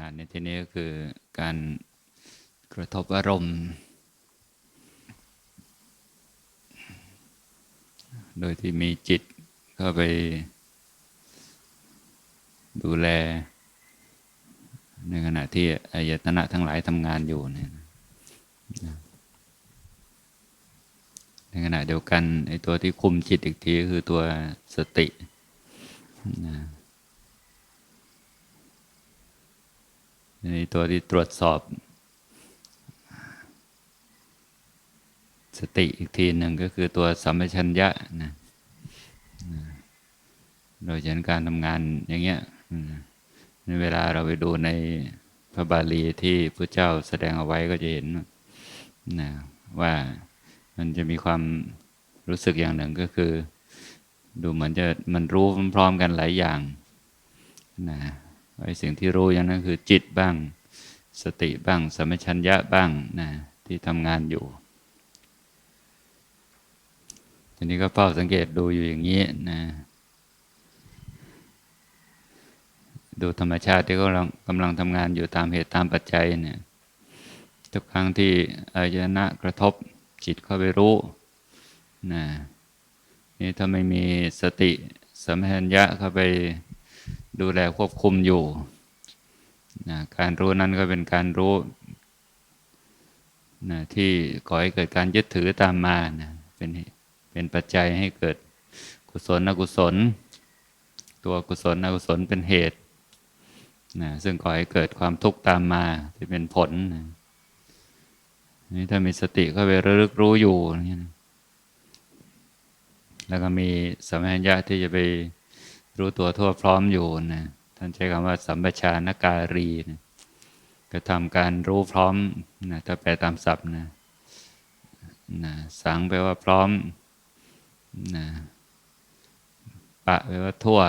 งานในที่นี้ก็คือการกระทบอารมณ์ โดยที่มีจิตเข้าไปดูแล ในขณะที่อายตนะทั้งหลายทำงานอยู่เนี่ยในขณะเดียวกันไอ้ตัวที่คุมจิตอีกทีก็คือตัวสตินะ นตัวที่ตรวจสอบ สติอีกทีหนึ่งก็คือตัวสัมปชัญญะนะโดยเช่นการทำงานอย่างเงี้ยในเวลาเราไปดูในพระบาลีที่พระเจ้าแสดงเอาไว้ก็จะเห็นนะว่ามันจะมีความรู้สึกอย่างหนึ่งก็คือ ดูเหมือนจะมันรู้พร้อมๆกันหลายอย่างนะ ไอ้สิ่งที่รู้อย่างนั้นคือจิตบ้าง สติบ้างสมชัญญะบ้างนะที่ทำงานอยู่ทีนี้ก็เฝ้าสังเกตดูอยู่อย่างนี้นะดูธรรมชาติที่กำลังกำลังทำงานอยู่ตามเหตุตามปัจจัยเนี่ยทุกครั้งที่อายนะกระทบจิตเข้าไปรู้นะนี่ถ้าไม่มีสติสัมปชัญญะเข้าไป ดูแลควบคุมอยู่นะการรู้นั้นก็เป็นการรู้นะที่ก่อให้เกิดการยึดถือตามมานะเป็นเป็นปัจจัยให้เกิดกุศลอกุศล ตัวกุศลอกุศลเป็นเหตุนะซึ่งก่อให้เกิดความทุกข์ตามมาที่เป็นผลนะนี่ถ้ามีสติเข้าไประลึกรู้อยู่ แล้วก็มีสัมผัสญะที่จะไป รู้ตัวทั่วพร้อมอยู่นะท่านใช้คำว่าสัมปชานการีนะกระทำการรู้พร้อมนะถ้าแปลตามศัพท์นะนะสังแปลว่าพร้อมนะปะแปลว่าทั่ว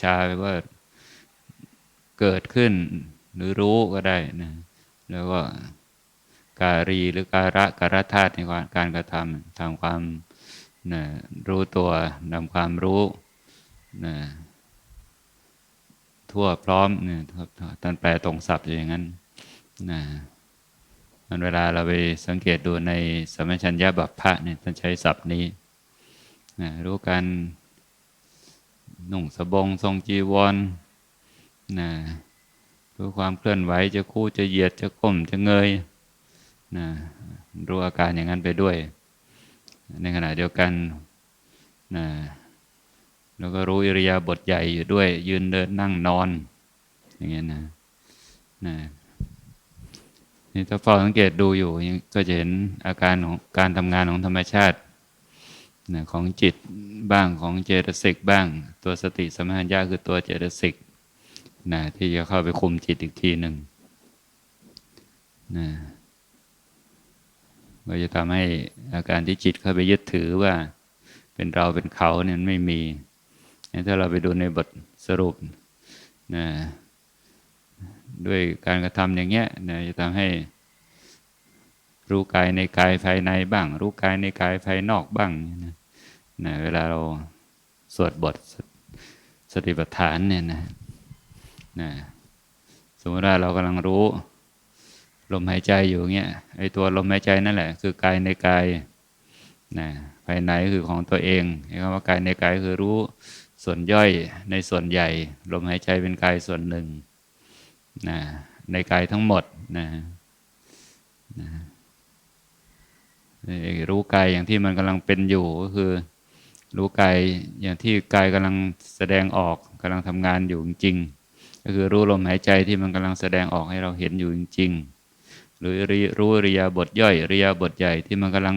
ชาแปลว่าเกิดขึ้น หรือรู้ก็ได้นะแล้วก็การีหรือการะการธาตุในการกระทำทำความนะรู้ตัวนำความรู้นะ ทั่วพร้อมเนี่ยท่านแปลตรงศัพท์อย่างนั้นนะมันเวลาเราไปสังเกตดูในสมัชัญญาบัพพะเนี่ยท่านใช้ศัพท์นี้นะรู้การนุ่งสบงทรงจีวรนะรู้ความเคลื่อนไหวจะคู่จะเหยียดจะก้มจะเงยนะรู้อาการอย่างนั้นไปด้วย ในขณะเดียวกันนะ แล้วก็รู้อิริยาบถใหญ่อยู่ด้วย ยืนเดินนั่งนอน อย่างเงี้ยนะนะนี่ถ้าเฝ้าสังเกตดูอยู่ก็จะเห็นอาการของการทำงานของธรรมชาตินะของจิตบ้างของเจตสิกบ้าง ตัวสติสมัญญาคือตัวเจตสิกนะที่จะเข้าไปคุมจิตอีกทีหนึ่งนะก็จะทำให้อาการที่จิตเข้าไปยึดถือว่า เป็นเราเป็นเขาเนี่ยไม่มี ถ้าเราไปดูในบทสรุปนะด้วยการกระทำอย่างเงี้ยนะจะทำให้รู้กายในกายภายในบ้าง รู้กายในกายภายนอกบ้างนะนะเวลาเราสวดบทสติปัฏฐานเนี่ยนะนะสมมติว่าเรากำลังรู้ ลมหายใจอยู่เงี้ยไอตัวลมหายใจนั่นแหละ คือกายในกายนะภายในคือของตัวเองคำว่ากายในกายคือรู้ ส่วนย่อยในส่วนใหญ่ ลมหายใจเป็นกายส่วนหนึ่งนะในกายทั้งหมดนะนะรู้กายอย่างที่มันกำลังเป็นอยู่ก็คือ รู้กายอย่างที่กายกำลังแสดงออกกำลังทำงานอยู่จริงก็คือรู้ลมหายใจที่มันกำลังแสดงออกให้เราเห็นอยู่จริงหรือรู้ริยาบทย่อยริยาบทใหญ่ที่มันกำลัง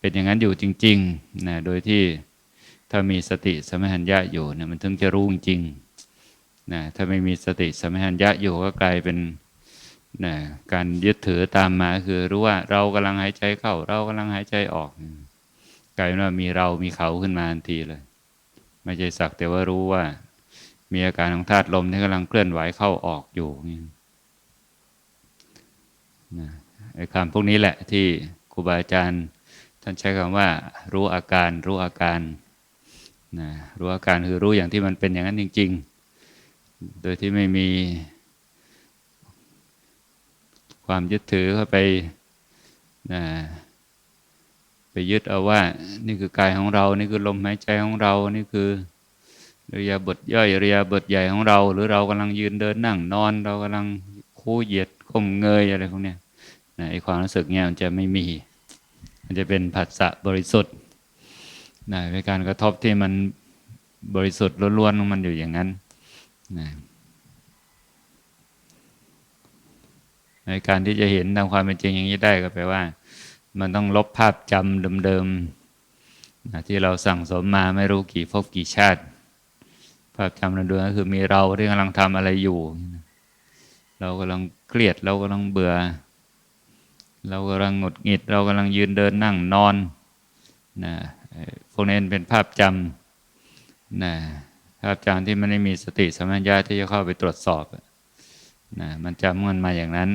เป็นอย่างนั้นอยู่จริงๆนะโดยที่ ถ้ามีสติสมัญญะอยู่เนี่ยมันถึงจะรู้จริงนะถ้าไม่มีสติสมัญญะอยู่ก็กลายเป็นนะการยึดถือตามมาคือรู้ว่าเรากำลังหายใจเข้า เรากำลังหายใจออก กลายเป็นว่ามีเรามีเขาขึ้นมาทันทีเลย ไม่ใช่สักแต่ว่ารู้ว่า มีอาการของธาตุลมที่กำลังเคลื่อนไหวเข้าออกอยู่นะไอ้คำพวกนี้แหละที่ครูบาอาจารย์ ท่านใช้คำว่า รู้อาการรู้อาการ นะรู้อาการคือรู้อย่างที่มันเป็นอย่างนั้นจริง ๆ โดยที่ไม่มี ความยึดถือเข้าไปนะไปยึดเอาว่า นี่คือกายของเรา นี่คือลมหายใจของเรา นี่คือเรียบทย่อยเรียบทใหญ่ของเรา หรือเรากำลังยืนเดินนั่งนอน เรากำลังคู่เหยียดก้มเงยอะไรพวกเนี้ยไอความรู้สึกเนี้ยมันจะไม่มี มันจะเป็นผัสสะบริสุทธิ์ นะเป็นการกระทบที่มันบริสุทธิ์ล้วนๆของมันอยู่อย่างนั้นนะในการที่จะเห็นตามความเป็นจริงอย่างนี้ได้ก็แปลว่า มันต้องลบภาพจำเดิมๆนะที่เราสั่งสมมาไม่รู้กี่ภพกี่ชาติ ภาพจำเดิมก็คือมีเราที่กำลังทำอะไรอยู่ เรากำลังเครียดเรากำลังเบื่อ เรากำลังหงุดหงิด เรากำลังยืนเดินนั่งนอนนะ พวกนี้เป็นภาพจำนะภาพจำที่มันไม่มีสติสมัญญะที่จะเข้าไปตรวจสอบนะมันจำมันมาอย่างนั้น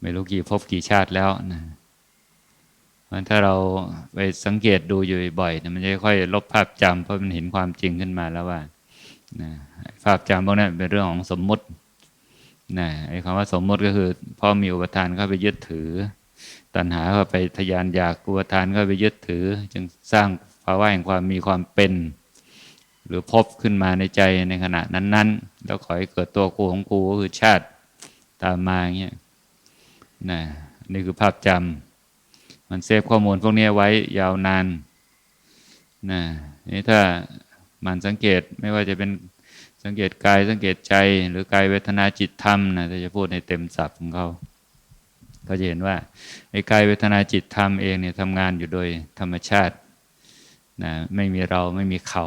ไม่รู้กี่ภพกี่ชาติแล้วนะมันถ้าเราไปสังเกตดูอยู่บ่อยๆมันจะค่อยลบภาพจำเพราะมันเห็นความจริงขึ้นมาแล้วว่านะภาพจำพวกนั้นเป็นเรื่องของสมมุตินะไอ้คำว่าสมมุติก็คือพอมีอุปทานเข้าไปยึดถือ ตัณหาเข้าไปทยานอยากอุปทานเข้าไปยึดถือ จึงสร้างภาวะแห่งความมีความเป็น หรือพบขึ้นมาในใจในขณะนั้น ๆ แล้วขอให้เกิดตัวกูของกูก็คือชาติตามมาอย่างเงี้ยนะนี่คือภาพจำมันเซฟข้อมูลพวกนี้ไว้ยาวนานนะนี่ถ้ามันสังเกตไม่ว่าจะเป็นสังเกตกายสังเกตใจ หรือกายเวทนาจิตธรรมนะจะพูดในเต็มศัพท์ของเขา ก็จะเห็นว่าไอ้กายเวทนาจิตธรรมเองเนี่ยทำงานอยู่โดยธรรมชาตินะไม่มีเราไม่มีเขา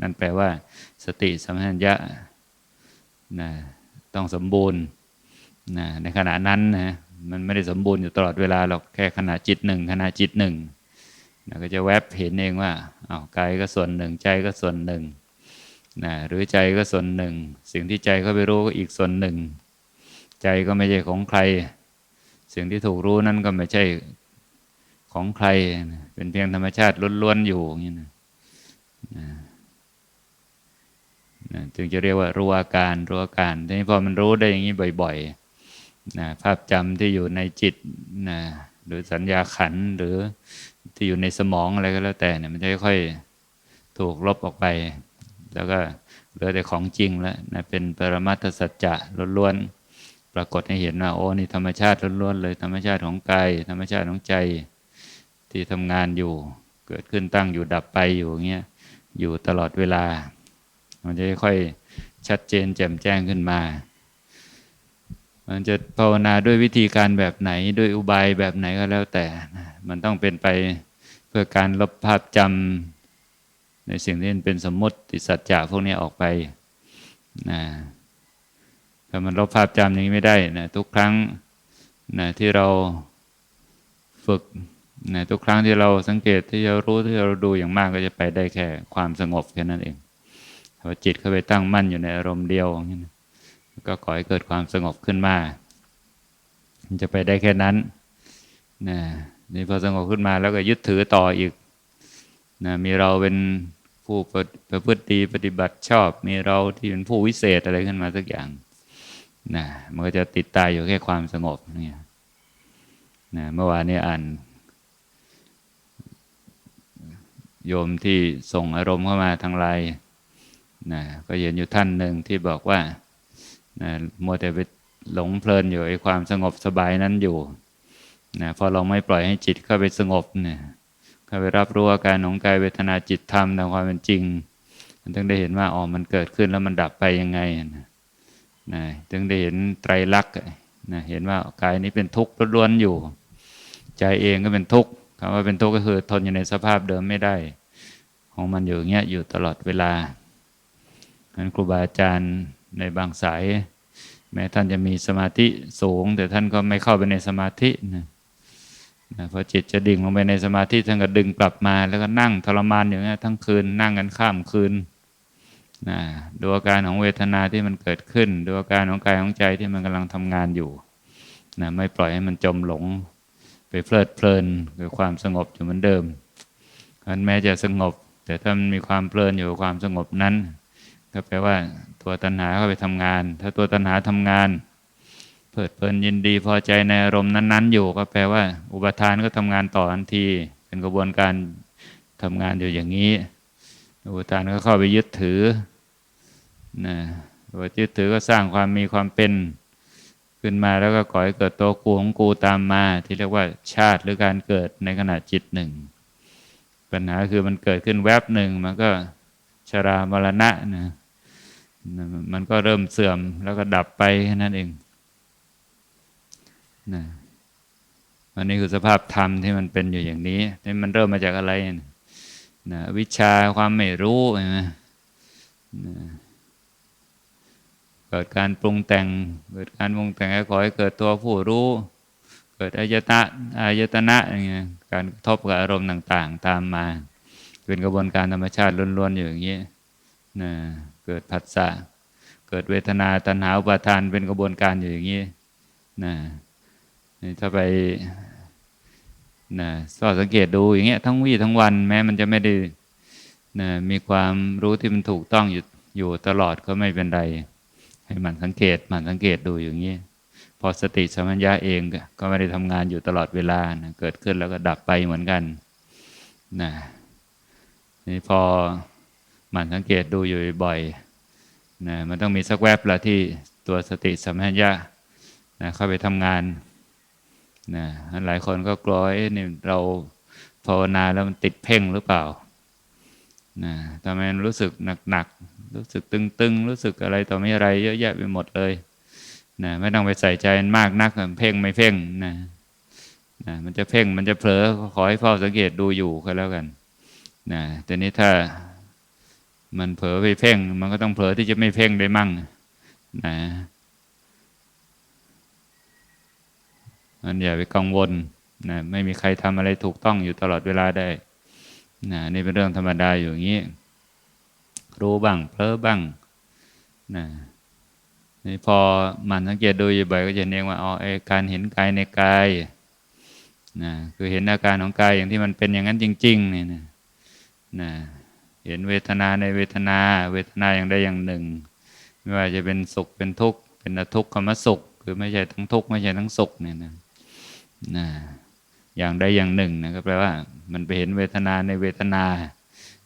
นั่นแปลว่า สติสัมปชัญญะนะต้องสมบูรณ์นะในขณะนั้นนะมันไม่ได้สมบูรณ์อยู่ตลอดเวลาหรอกแค่ขณะจิตหนึ่งขณะจิตหนึ่งนะก็จะแวบเห็นเองว่าอา้าวกายก็ส่วนหนึ่งใจก็ส่วนหนึ่งนะหรือใจก็ส่วนหนึ่ง สิ่งที่ใจเขาไปรู้ก็อีกส่วนหนึ่ง ใจก็ไม่ใช่ของใคร สิ่งที่ถูกรู้นั่นก็ไม่ใช่ของใคร เป็นเพียงธรรมชาติล้วนๆอยู่อย่างนี้นะนะจึงจะเรียกว่ารู้อาการรู้อาการทีนี้พอมันรู้ได้อย่างนี้บ่อยๆนะภาพจำที่อยู่ในจิตนะหรือสัญญาขันหรือที่อยู่ในสมองอะไรก็แล้วแต่เนี่ยมันจะค่อยๆถูกลบออกไป แล้วก็เหลือแต่ของจริงแล้วนะเป็นปรมัตถสัจจะล้วนๆ ปรากฏให้เห็นว่าโอ้นี่ธรรมชาติล้วนๆเลย ธรรมชาติของกายธรรมชาติของใจที่ทำงานอยู่ เกิดขึ้นตั้งอยู่ดับไปอยู่เงี้ยอยู่ตลอดเวลา มันจะค่อยชัดเจนแจ่มแจ้งขึ้นมา มันจะภาวนาด้วยวิธีการแบบไหนด้วยอุบายแบบไหนก็แล้วแต่ มันต้องเป็นไปเพื่อการลบภาพจำในสิ่งที่เป็นสมมติสัจจะพวกนี้ออกไปนะ ถ้ามันลบภาพจำอย่างนี้ไม่ได้นะทุกครั้งนะที่เราฝึกนะทุกครั้งที่เราสังเกตที่เรารู้ที่เราดูอย่างมากก็จะไปได้แค่ความสงบแค่นั้นเองพอจิตเข้าไปตั้งมั่นอยู่ในอารมณ์เดียวก็ขอให้เกิดความสงบขึ้นมามันจะไปได้แค่นั้นนะนี่พอสงบขึ้นมาแล้วก็ยึดถือต่ออีกนะมีเราเป็นผู้ประพฤติดีปฏิบัติชอบ มีเราที่เป็นผู้วิเศษอะไรขึ้นมาสักอย่าง นะมันก็จะติดตายอยู่แค่ความสงบเนี่ยนะเมื่อวานนี้อ่าน โยมที่ส่งอารมณ์เข้ามาทางไลน์นะก็เห็นอยู่ท่านหนึ่งที่บอกว่านะมัวแต่ไปหลงเพลินอยู่ไอ้ความสงบสบายนั้นอยู่นะพอเราไม่ปล่อยให้จิตเข้าไปสงบเนี่ยเข้าไปรับรู้อาการของกายเวทนาจิตธรรมตามความเป็นจริง มันถึงได้เห็นว่าอ๋อมันเกิดขึ้นแล้วมันดับไปยังไงนะ นะถึงได้เห็นไตรลักษณ์นะเห็นว่ากายนี้เป็นทุกข์ล้วนๆอยู่ ใจเองก็เป็นทุกข์คำว่าเป็นทุกข์ก็คือทนอยู่ในสภาพเดิมไม่ได้ ของมันอยู่เงี้ยอยู่ตลอดเวลานั้นครูบาอาจารย์ในบางสาย แม้ท่านจะมีสมาธิสูง แต่ท่านก็ไม่เข้าไปในสมาธินะนะพอจิตจะดิ่งลงไปในสมาธิท่านก็ดึงกลับมา แล้วก็นั่งทรมานอย่างนี้ยทั้งคืนนั่งกันข้ามคืน นะดูอาการของเวทนาที่มันเกิดขึ้น ดูอาการของกายของใจที่มันกำลังทำงานอยู่นะไม่ปล่อยให้มันจมหลง ไปเพลิดเพลินกับความสงบอยู่เหมือนเดิมมันแม้จะสงบ แต่ถ้ามันมีความเพลินอยู่กับความสงบนั้น ก็แปลว่าตัวตัณหาเข้าไปทำงาน ถ้าตัวตัณหาทำงาน เพลิดเพลินยินดีพอใจในอารมณ์นั้น ๆ อยู่ก็แปลว่า อุปทานก็ทำงานต่อทันที เป็นกระบวนการทำงานอยู่อย่างนี้ อุปทานก็เข้าไปยึดถือนะพอยึดถือก็สร้างความมีความเป็นขึ้นมาแล้วก็ก่อให้เกิดตัวกูของกูตามมา ที่เรียกว่าชาติหรือการเกิดในขณะจิตหนึ่ง ปัญหาคือมันเกิดขึ้นแวบหนึ่งมันก็ชรามรณะนะนะมันก็เริ่มเสื่อมแล้วก็ดับไปแค่นั้นเองนะอันนี้คือสภาพธรรมที่มันเป็นอยู่อย่างนี้ที่มันเริ่มมาจากอะไรนะ วิชาความไม่รู้ใช่ไหมนะเกิดการปรุงแต่ง เกิดการปรุงแต่งขอให้เกิดตัวผู้รู้ เกิดอายตนะอายตนะอย่างเงี้ยการกระทบกับอารมณ์ต่าง ๆ ตามมา เป็นกระบวนการธรรมชาติล้วนๆอยู่อย่างนี้นะเกิดผัสสะเกิดเวทนาตัณหาอุปาทานเป็นกระบวนการอยู่อย่างนี้นะถ้าไป นะสอดสังเกตดูอย่างเงี้ยทั้งวี่ทั้งวันแม้มันจะไม่ได้นะมีความรู้ที่มันถูกต้องอยู่อยู่ตลอดก็ไม่เป็นไร ให้มันสังเกตมันสังเกตดูอย่างนี้ยพอสติสัมปชัญญะเองก็ไม่ได้ทำงานอยู่ตลอดเวลานะเกิดขึ้นแล้วก็ดับไปเหมือนกันนะนี่พอมันสังเกตดูอยู่บ่อยนะมันต้องมีสักแวบละที่ตัวสติสัมปชัญญะนะเข้าไปทำงาน นะหลายคนก็กลัวนี่เราภาวนาแล้วมันติดเพ่งหรือเปล่านะทำไมรู้สึกหนักๆ รู้สึกตึงๆ รู้สึกอะไรต่อไม่อะไรเยอะแยะไปหมดเลยนะไม่ต้องไปใส่ใจมันมากนักเพ่งไม่เพ่งนะนะมันจะเพ่งมันจะเผลอขอให้เฝ้าสังเกตดูอยู่ก็แล้วกันนะแต่นี้ถ้ามันเผลอไปเพ่ง มันก็ต้องเผลอที่จะไม่เพ่งได้มั่งนะ มันอย่าไปกังวลนะไม่มีใครทำอะไรถูกต้องอยู่ตลอดเวลาได้นะนี่เป็นเรื่องธรรมดาอยู่อย่างนี้ รู้บ้างเผลอบ้างนะนี่พอมันสังเกตดูอยู่บ่อยก็จะเห็นว่าอ๋อไอการเห็นกายในกายนะคือเห็นอาการของกายอย่างที่มันเป็นอย่างนั้นจริงๆนี่นะนะเห็นเวทนาในเวทนา เวทนาอย่างใดอย่างหนึ่ง ไม่ว่าจะเป็นสุขเป็นทุกข์เป็นอทุกขมสุข คือไม่ใช่ทั้งทุกข์ไม่ใช่ทั้งสุขเนี่ยนะ นะอย่างใดอย่างหนึ่งนะก็แปลว่า มันไปเห็นเวทนาในเวทนา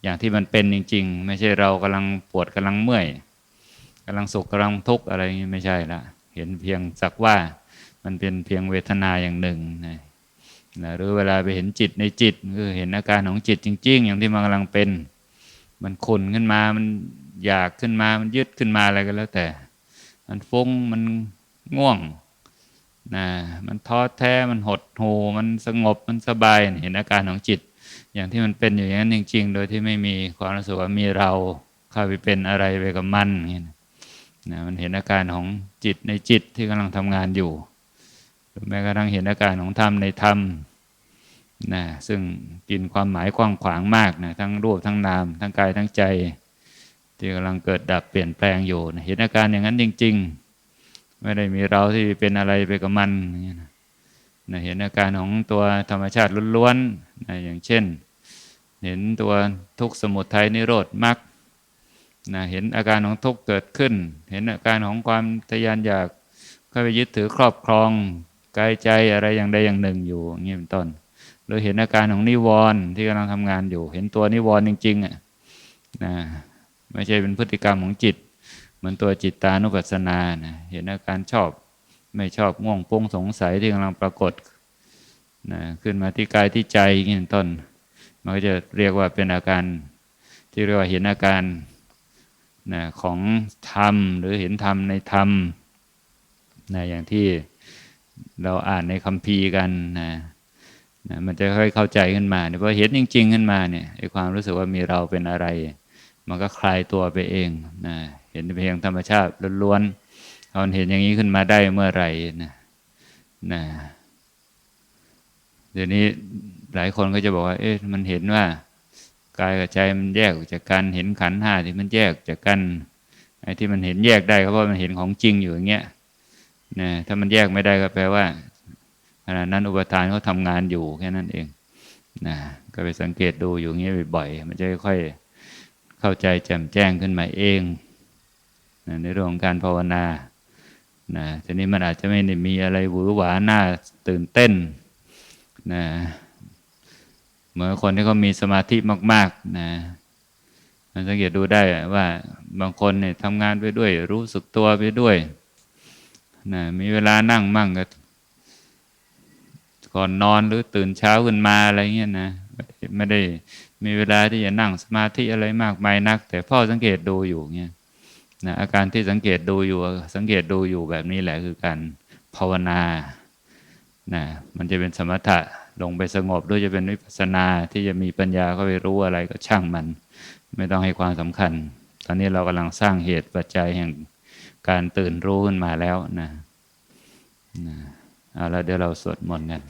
อย่างที่มันเป็นจริง ๆ ไม่ใช่เรากำลังปวดกำลังเมื่อยกำลังสุขกำลังทุกข์อะไรนี้ไม่ใช่ละเห็นเพียงสักว่ามันเป็นเพียงเวทนาอย่างหนึ่งนะนะหรือเวลาไปเห็นจิตในจิตคือเห็นอาการของจิตจริง ๆ อย่างที่มันกำลังเป็น มันขุนขึ้นมามันอยากขึ้นมามันยึดขึ้นมาอะไรก็แล้วแต่ มันฟุ้งมันง่วง นะมันท้อแท้มันหดหูมันสงบมันสบายเห็นอาการของจิต อย่างที่มันเป็นอยู่อย่างนั้นจริง ๆ โดยที่ไม่มีความรู้สึกว่ามีเราเข้าไปเป็นอะไรไปกับมันอย่างนี้นะมันเห็นอาการของจิตในจิตที่กำลังทำงานอยู่หรือแม้กระทั่งเห็นอาการของธรรมในธรรมนะซึ่งกินความหมายกว้างขวางมากนะทั้งรูปทั้งนาม ทั้งกายทั้งใจ ที่กำลังเกิดดับเปลี่ยนแปลงอยู่นะเห็นอาการอย่างนั้นจริง ๆ ไม่ได้มีเราที่เป็นอะไรไปกับมันนะนะเห็นอาการของตัวธรรมชาติล้วนๆนะอย่างเช่น เห็นตัวทุกข์สมุทัยนิโรธมรรคนะเห็นอาการของทุกข์เกิดขึ้น เห็นอาการของความทยานอยากเข้าไปยึดถือครอบครองกายใจอะไรอย่างใดอย่างหนึ่งอยู่อย่างนี้เป็นต้นหรือเห็นอาการของนิวรณ์ที่กำลังทำงานอยู่ เห็นตัวนิวรณ์จริงๆอะนะไม่ใช่เป็นพฤติกรรมของจิต เหมือนตัวจิตตานุปัสสนานะเห็นอาการชอบไม่ชอบง่วงปุ้งสงสัยที่กำลังปรากฏนะขึ้นมาที่กายที่ใจนี้เป็นต้น มันก็จะเรียกว่าเป็นอาการที่เรียกว่าเห็นอาการนะของธรรมหรือเห็นธรรมในธรรมนะอย่างที่เราอ่านในคัมภีร์กันนะนะมันจะค่อยเข้าใจขึ้นมาเนี่ยพอเห็นจริง ๆ ขึ้นมาเนี่ยไอความรู้สึกว่ามีเราเป็นอะไร มันก็คลายตัวไปเองนะ เห็นเพียงธรรมชาติล้วนๆเราเห็นอย่างนี้ขึ้นมาได้เมื่อไหร่นะนะเดี๋ยวนี้หลายคนก็จะบอกว่า เอ๊ะมันเห็นว่ากายกับใจมันแยกจากกันเห็นขันห้าที่มันแยกจากกันไอ้ที่มันเห็นแยกได้ก็เพราะมันเห็นของจริงอยู่อย่างเงี้ยนะถ้ามันแยกไม่ได้ก็แปลว่าขณะนั้นอุปทานเขาทำงานอยู่แค่นั้นเองนะก็ไปสังเกตดูอยู่เงี้ยบ่อยๆมันจะค่อยเข้าใจแจ่มแจ้งขึ้นมาเอง ในเรื่องของการภาวนานะทีนี้มันอาจจะไม่ได้มีอะไรหวือหวาน่าตื่นเต้นนะเหมือนคนที่เขามีสมาธิมาก ๆ นะมันสังเกตดูได้ว่าบางคนเนี่ยทำงานไปด้วย รู้สึกตัวไปด้วยนะมีเวลานั่งมั่งก็ก่อนนอนหรือตื่นเช้าขึ้นมาอะไรเงี้ยนะไม่ได้ไม่ได้มีเวลาที่จะนั่งสมาธิอะไรมากมายนัก แต่พ่อสังเกตดูอยู่เงี้ย นะอาการที่สังเกตดูอยู่ สังเกตดูอยู่แบบนี้แหละคือการภาวนานะมันจะเป็นสมถะลงไปสงบด้วยจะเป็นวิปัสนาที่จะมีปัญญาเข้าไปรู้อะไรก็ช่างมัน ไม่ต้องให้ความสำคัญ ตอนนี้เรากำลังสร้างเหตุปัจจัยแห่งการตื่นรู้ขึ้นมาแล้วนะนะเอาแล้วเดี๋ยวเราสวดมนต์กัน